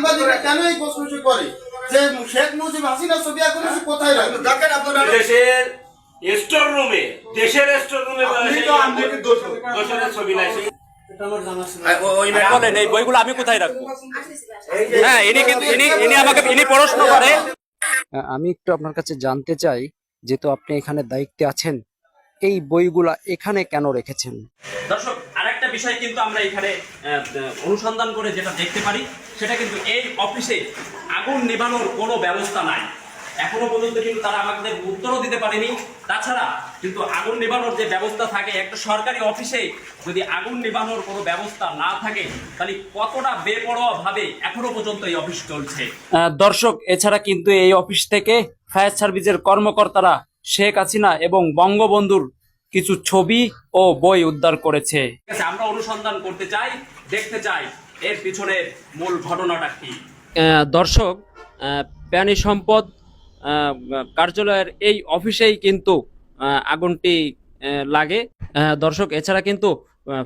সাংবাদিকরা কেন এই প্রশ্ন করে? যে শেখ মুজিব হাসিনা ছবি এখন কোথায় রাখবে? দেখেন আপনারা দেশের স্টোর রুমে দেশের স্টোর রুমে ছবি নাই বলেন এই বইগুলো আমি কোথায় রাখব? হ্যাঁ ইনি কিন্তু ইনি ইনি আমাকে ইনি প্রশ্ন করে। আমি একটু আপনার কাছে জানতে চাই যেহেতু আপনি এখানে দায়িত্বে আছেন এই বইগুলা এখানে কেন রেখেছেন? দর্শক বিষয় কিন্তু আমরা এখানে অনুসন্ধান করে যেটা দেখতে পারি, সেটা কিন্তু এই অফিসে আগুন নেভানোর কোনো ব্যবস্থা নাই। এখনও পর্যন্ত কিন্তু তারা আমাদের উত্তরও দিতে পারেনি। তাছাড়া কিন্তু আগুন নেভানোর যে ব্যবস্থা থাকে, একটা সরকারি অফিসে যদি আগুন নেভানোর কোনো ব্যবস্থা না থাকে, তাহলে কতটা বেপরোয়া ভাবে এখনও পর্যন্ত এই অফিস চলছে? দর্শক, এছাড়া কিন্তু এই অফিস থেকে ফায়ার সার্ভিসের কর্মকর্তারা শেখ হাসিনা এবং বঙ্গবন্ধুর কিছু ছবি ও বই উদ্ধার করেছে। আমরা অনুসন্ধান করতে চাই দেখতে চাই এর পিছনে মূল ঘটনাটা কি? দর্শক প্রাণী সম্পদ কার্যালয়ের এই অফিসেই কিন্তু আগুনটি লাগে। দর্শক এছাড়া কিন্তু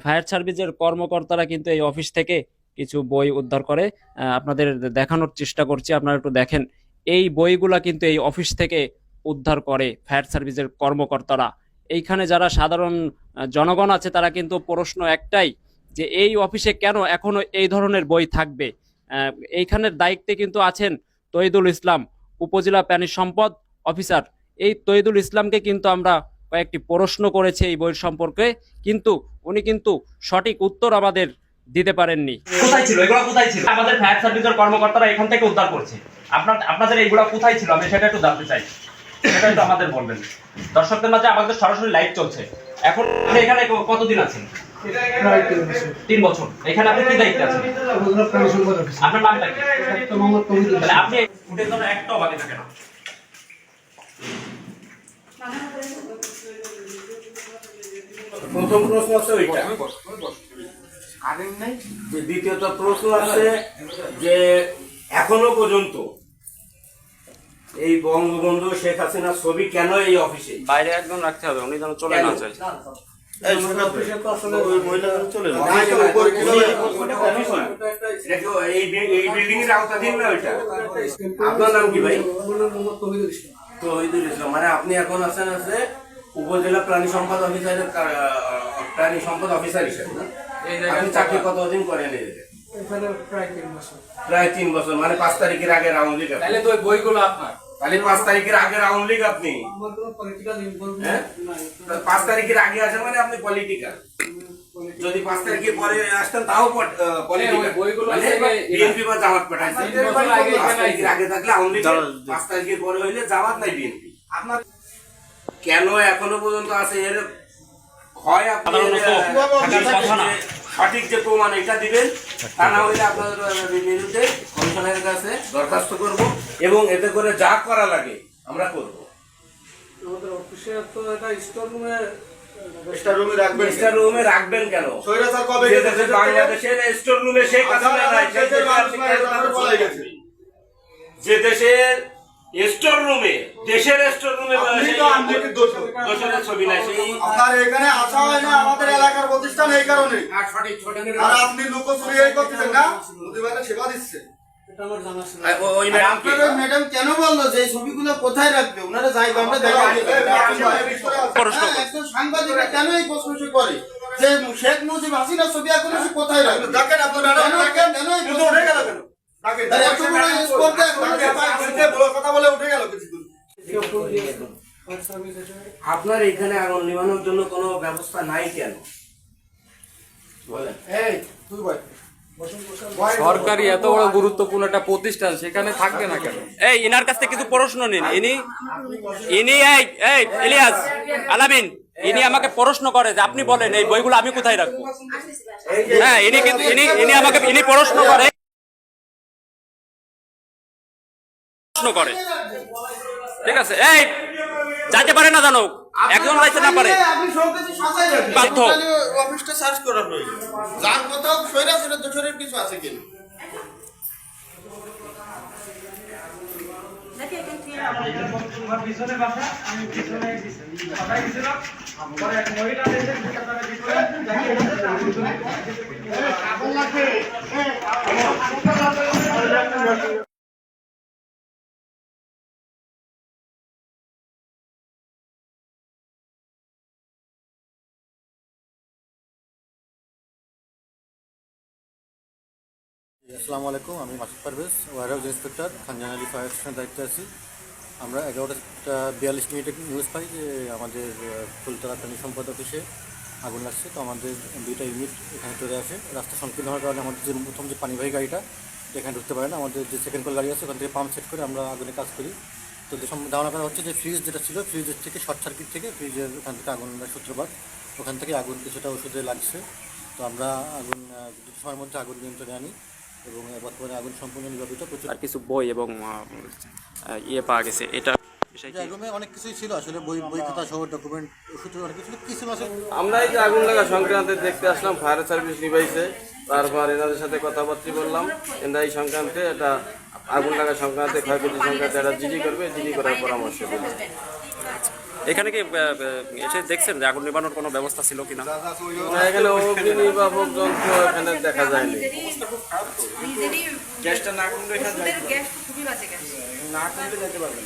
ফায়ার সার্ভিসের কর্মকর্তারা কিন্তু এই অফিস থেকে কিছু বই উদ্ধার করে। আহ, আপনাদের দেখানোর চেষ্টা করছি আপনারা একটু দেখেন। এই বইগুলা কিন্তু এই অফিস থেকে উদ্ধার করে ফায়ার সার্ভিসের কর্মকর্তারা। এইখানে যারা সাধারণ জনগণ আছে, তারা কিন্তু প্রশ্ন একটাই, যে এই অফিসে কেন এখনও এই ধরনের বই থাকবে? এইখানের দায়িত্বে কিন্তু আছেন তৈদুল ইসলাম, উপজেলা প্রাণী সম্পদ অফিসার। এই তৈদুল ইসলামকে কিন্তু আমরা কয়েকটি প্রশ্ন করেছি এই বইয়ের সম্পর্কে, কিন্তু উনি কিন্তু সঠিক উত্তর আমাদের দিতে পারেননি। কোথায় ছিল? এগুলো কোথায় ছিল? আমাদের ফায়ার সার্ভিসের কর্মকর্তারা এখান থেকে উদ্ধার করছে। আপনার, আপনাদের এইগুলো কোথায় ছিল? আমি সেটা একটু জানতে চাই। সেটা একটু আমাদের বলবেন। দর্শকদের মাঝে আমাদের সরাসরি লাইভ চলছে। এখন আপনি এখানে কতদিন আছেন? তিন বছর। এখানে আপনি কি আছেন? আপনার নামটা কি? তাহলে আপনি ফুটের জন্য থাকে না। প্রথম প্রশ্ন আছে ওইটা। দ্বিতীয়ত প্রশ্ন আছে যে এখনও পর্যন্ত এই বঙ্গবন্ধু শেখ হাসিনা ছবি কেন এই অফিসে? বাইরে একজন রাখতে হবে উনি যেন চলে না যায়। ওই ওই- আপনার নাম কি ভাই? তহিদুল ইসলাম। মানে আপনি এখন আছেন আছে উপজেলা প্রাণী সম্পদ অফিসার প্রাণী সম্পদ অফিসার হিসেবে না? আপনি চাকরি কতদিন করেন এই জায়গায়? প্রায় তিন বছর। মানে পাঁচ তারিখের আগে রাউন্ড তাহলে তো বইগুলো আপনার। তাহলে পাঁচ তারিখের আগে রাউন্ড লিগ আপনি। হ্যাঁ? পাঁচ তারিখের আগে আসেন মানে আপনি পলিটিক্যাল যদি পাঁচ তারিখের পরে আসতেন তাও মানে বিএনপি বা জামাত পাঠাইছে। পাঁচ তারিখের আগে থাকলে আওয়ামী লীগ পাঁচ তারিখের পরে হইলে জামাত নাই বিএনপি আপনার কেন এখনও পর্যন্ত আছে? এর হয় আপনি সাধারণত এর, থাকার কথা না। সঠিক যে প্রমাণ এটা দিবেন। তা না হলে আপনাদের বিরুদ্ধে কমিশনের কাছে দরখাস্ত করব এবং এতে করে যা করা লাগে আমরা করব। আমাদের অফিসে তো এটা স্টোর রুমে স্টার রুমে রাখবেন স্টার রুমে রাখবেন কেন? স্বৈরাচার কবে যে গেছে দেশে বাংলাদেশের স্টোর রুমে নাই আর শেখ গেছে। যে দেশের স্টোর রুমে দেশের স্টোর রুমে। দোষরের ছবি নাই আপনার এখানে আসা হয় না আমাদের এলাকার প্রতিষ্ঠান এই কারণে আর আপনি লুকোচুরি এই করতেছেন না? প্রতিবারে সেবা দিচ্ছে। ম্যাডাম কেন বলল যে এই ছবিগুলো কোথায় রাখবে? ওনারা যাইবে আমরা প্রশ্ন হ্যাঁ, একজন সাংবাদিকরা কেন এই প্রশ্ন করে? যে শেখ মুজিব হাসিনা ছবি এখন কোথায় রাখবে? দেখেন আপনারা কেন আপনার এখানে আগুন নিবানোর জন্য কোনো ব্যবস্থা নাই কেন? এই তুই সরকারি এত বড় গুরুত্বপূর্ণ একটা প্রতিষ্ঠান সেখানে থাকবে না কেন? এই ইনার কাছ থেকে কিছু প্রশ্ন নিন। ইনি ইনি এই এই ইলিয়াস আলামিন ইনি আমাকে প্রশ্ন করে যে আপনি বলেন এই বইগুলো আমি কোথায় রাখব? হ্যাঁ ইনি কিন্তু ইনি ইনি আমাকে ইনি প্রশ্ন করে। প্রশ্ন করে। ঠিক আছে এই যাইতে পারে না জানো একজন যাইতে না পারে। আপনি সবকিছু সাজাই রাখেন। বাধ্য। অফিসটা সার্চ করা প্রয়োজন যার কোথাও সৈরা সেটা দোষরের কিছু আছে কিনা? পিছনে আসসালামু আলাইকুম, আমি Masud Parvez warehouse inspector Khanjan Ali fire স্টেশনের দায়িত্বে আছি। আমরা এগারোটা বিয়াল্লিশ মিনিটে নিউজ পাই যে আমাদের ফুলতলা প্রাণী সম্পদ অফিসে আগুন লাগছে। তো আমাদের দুইটা ইউনিট এখানে চলে আসে। রাস্তা সংকীর্ণ হওয়ার কারণে আমাদের যে প্রথম যে পানিবাহী গাড়িটা, এখানে ঢুকতে পারে না। আমাদের যে সেকেন্ড কল গাড়ি আছে, ওখান থেকে পাম্প সেট করে আমরা আগুনে কাজ করি। তো যে ধারণা করা হচ্ছে যে ফ্রিজ যেটা ছিল ফ্রিজের থেকে শর্ট সার্কিট থেকে ফ্রিজের ওখান থেকে আগুনের সূত্রপাত। ওখান থেকে আগুন কিছুটা ওষুধে লাগছে। তো আমরা আগুন সময়ের মধ্যে আগুন নিয়ন্ত্রণে আনি। এবং বর্তমানে আগুন সম্পূর্ণ নির্বাপিত প্রচুর আর কিছু বই এবং ইয়ে পাওয়া গেছে। এটা রুমে অনেক কিছুই ছিল। আসলে বই বই খাতা সহ ডকুমেন্ট ওষুধ অনেক কিছু কিছু মাসে আমরা এই যে আগুন লাগা সংক্রান্তে দেখতে আসলাম। ফায়ার সার্ভিস নিবাইছে তারপর এনাদের সাথে কথাবার্তা বললাম। এনারা এই সংক্রান্তে এটা আগুন লাগা সংক্রান্তে ক্ষয়ক্ষতি সংক্রান্তে একটা জিডি করবে। জিডি করার পরামর্শ দেবে। এখানে কি এসে দেখছেন যে আগুন নিবানোর কোনো ব্যবস্থা ছিল কিনা? না, এখানে অগ্নি নির্বাপক যন্ত্র এখানে দেখা যায়নি। গ্যাসটা না কমলে গ্যাস খুবই বাজে গ্যাস। না কমলে যেতে পারবেন